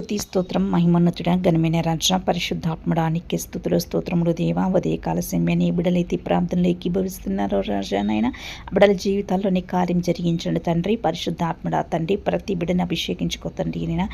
స్తుతి స్తోత్రం మహిమోన్నతుడ ఘనమైన రాజ పరిశుద్ధాత్మడానికి స్థుతుల స్తోత్రములు దేవా ఉదయ కాల సమయాన్ని బిడలైతే ప్రాంతంలో ఏకీభవిస్తున్నారో రాజానైనా బిడల జీవితాల్లోని కార్యం జరిగించండి తండ్రి పరిశుద్ధాత్మడ తండ్రి ప్రతి బిడని అభిషేకించుకో తండ్రి నేను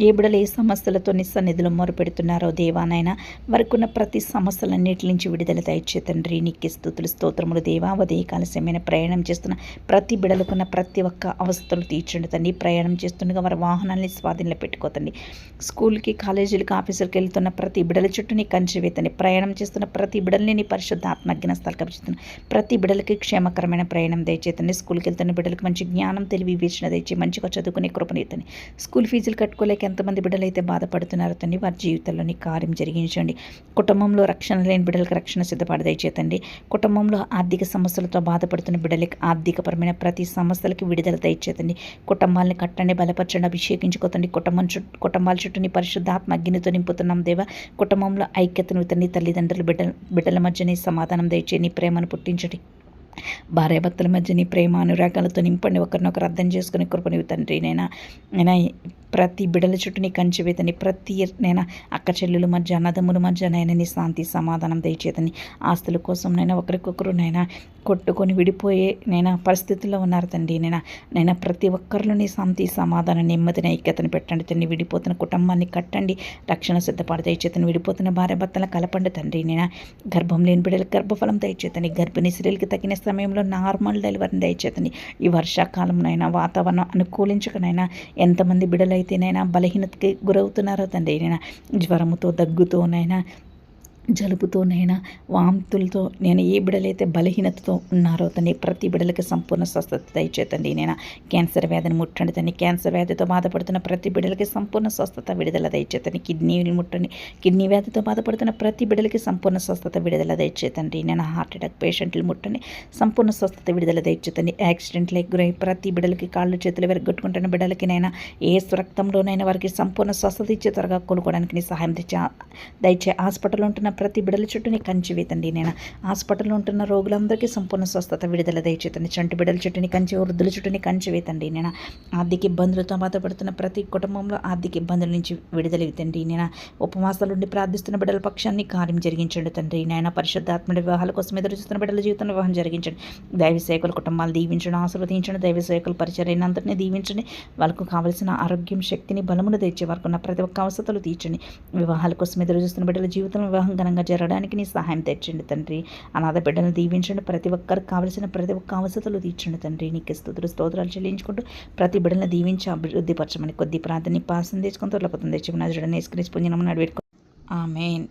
ఏ బిడలు ఏ సమస్యలతో నిస్సన్నిధిలో మొరుపెడుతున్నారో దేవానైనా వరకున్న ప్రతి సమస్యలన్నిటి నుంచి విడుదల దయచే తండ్రి నీకే స్థుతులు స్తోత్రములు దేవా ఉదయ సమయాన్ని ప్రయాణం చేస్తున్న ప్రతి బిడలకున్న ప్రతి ఒక్క అవస్థలు తీర్చండి తండ్రి. ప్రయాణం చేస్తుండగా వారి వాహనాన్ని స్వాధీనంలో పెట్టుకోతండి స్కూల్కి కాలేజీలకు ఆఫీసులకు వెళ్తున్న ప్రతి బిడల చుట్టూ నీ కంచివేతని ప్రయాణం చేస్తున్న ప్రతి బిడల్ని నీ పరిశుద్ధ ఆత్మజ్ఞాన స్థలం కలుపుతున్న ప్రతి బిడలకి క్షేమకరమైన ప్రయాణం దయచేతని స్కూల్కి వెళ్తున్న బిడ్డలకు మంచి జ్ఞానం తెలివి వివేచన దయచే మంచిగా చదువుకునే కృపనీతని స్కూల్ ఫీజులు కట్టుకోలేక ఎంతమంది బిడ్డలు అయితే బాధపడుతున్నారో తండ్రి వారి జీవితంలో నీ కార్యం జరిగించండి. కుటుంబంలో రక్షణ లేని బిడ్డలకు రక్షణ సిద్ధపడి దయచేతండి కుటుంబంలో ఆర్థిక సమస్యలతో బాధపడుతున్న బిడ్డలకి ఆర్థికపరమైన ప్రతి సమస్యలకి విడుదల దయచేతండి కుటుంబాలను కట్టండి బలపరచండి అభిషేకించుకోతండి. కుటుంబం చుట్టూ కుటుంబాల చుట్టూ నీ పరిశుద్ధాత్మ అగ్నితో నింపుతున్నాం దేవా. కుటుంబంలో ఐక్యతను తండ్రి తల్లిదండ్రులు బిడ్డల బిడ్డల మధ్య నీ సమాధానం దయచే నీ ప్రేమను పుట్టించండి. భార్యాభర్తల మధ్య నీ ప్రేమ అనురాగాలతో నింపండి. ఒకరినొకరు అర్థం చేసుకునే కృపనివి తండ్రి. నేను నేనా ప్రతి బిడల చుట్టూ నీ కంచి వేతని ప్రతి నేను అక్క చెల్లెల మధ్య అన్నదమ్ముల మధ్య నైనా నీ శాంతి సమాధానం దయచేతని ఆస్తుల కోసం నైనా ఒకరికొకరు నైనా కొట్టుకొని విడిపోయే నైనా పరిస్థితుల్లో ఉన్నారు తండ్రి. నేను నైనా ప్రతి ఒక్కరిలో నీ శాంతి సమాధానం నెమ్మదిని ఐక్యతను పెట్టండి తండ్రి. విడిపోతున్న కుటుంబాన్ని కట్టండి. రక్షణ సిద్ధపడి దయచేతని విడిపోతున్న భార్య భర్తలను కలపండి తండ్రి. నేను గర్భం లేని బిడ్డలకు గర్భఫలం దయచేతని గర్భిణీ స్త్రీలకి తగిన సమయంలో నార్మల్ డెలివరీని దయచేతని ఈ వర్షాకాలంనైనా వాతావరణం అనుకూలించకనైనా ఎంతమంది బిడలై ఎవరైతేనైనా బలహీనతకి గురవుతున్నారో తండ్రి నేను జ్వరముతో దగ్గుతోనైనా జలుబుతోనైనా వాంతులతో నేను ఏ బిడలైతే బలహీనతతో ఉన్నారో తని ప్రతి బిడలకి సంపూర్ణ స్వస్థత దయచేతండి నేను క్యాన్సర్ వ్యాధిని ముట్టండి తని క్యాన్సర్ వ్యాధితో బాధపడుతున్న ప్రతి బిడలకి సంపూర్ణ స్వస్థత విడుదల దయచేతండి కిడ్నీని ముట్టండి. కిడ్నీ వ్యాధితో బాధపడుతున్న ప్రతి బిడలకి సంపూర్ణ స్వస్థత విడుదల దయచేతండి నేను హార్ట్ అటాక్ పేషెంట్లు ముట్టండి. సంపూర్ణ స్వస్థత విడుదల దయచేతండి యాక్సిడెంట్లకు గురై ప్రతి బిడలకి కాళ్ళు చేతులు విరగొట్టుకుంటున్న బిడలకి నైనా ఏ రక్తంలోనైనా వారికి సంపూర్ణ స్వస్థత ఇచ్చే త్వరగా కొనుక్కోవడానికి సహాయం తెచ్చే దయచే హాస్పిటల్ ఉంటున్న ప్రతి బిడల చుట్టూ నీ కంచి వేతండి నేను హాస్పిటల్లో ఉంటున్న రోగులందరికీ సంపూర్ణ స్వస్థత విడుదల దయచేతండి చంటి బిడల చుట్టూని కంచి వృద్ధుల చుట్టూని కంచి వేతండి నేను ఆర్థిక ఇబ్బందులతో బాధపడుతున్న ప్రతి కుటుంబంలో ఆర్థిక ఇబ్బందుల నుంచి విడుదల ఇవ్వండి నేను ఉపవాసాల నుండి ప్రార్థిస్తున్న బిడ్డల పక్షాన్ని కార్యం జరిగించండి తండ్రి నాయన. పరిశుద్ధాత్మ వివాహాల కోసం ఎదురు చూస్తున్న బిడ్డల జీవితంలో వివాహం జరిగించండి. దైవ సేవకుల కుటుంబాలు దీవించండి ఆశీర్వదించండి దైవ సేవకుల అందరినీ దీవించండి. వాళ్ళకు కావలసిన ఆరోగ్యం శక్తిని బలమును తెచ్చే వారికి ఉన్న ప్రతి ఒక్క అవసరాలు తీర్చండి. వివాహాల కోసం ఎదురు చూస్తున్న బిడ్డల జీవితంలో వివాహం ఘనంగా జరగడానికి నీ సహాయం తెచ్చండి తండ్రి. అనాథ బిడ్డను దీవించండి. ప్రతి ఒక్కరికి కావలసిన ప్రతి ఒక్క అవసరాలు తీర్చండి తండ్రి. నీకు స్థుతులు స్తోత్రాలు చెల్లించుకుంటూ ప్రతి బిడ్డలను దీవించి అభివృద్ధిపరచమని కొద్ది ప్రార్థన పాసం తెచ్చుకొని తొలపోతుంది నా జడని వేసుకుని పుణ్యనమ్మని అడిపెట్టుకో ఆమెన్.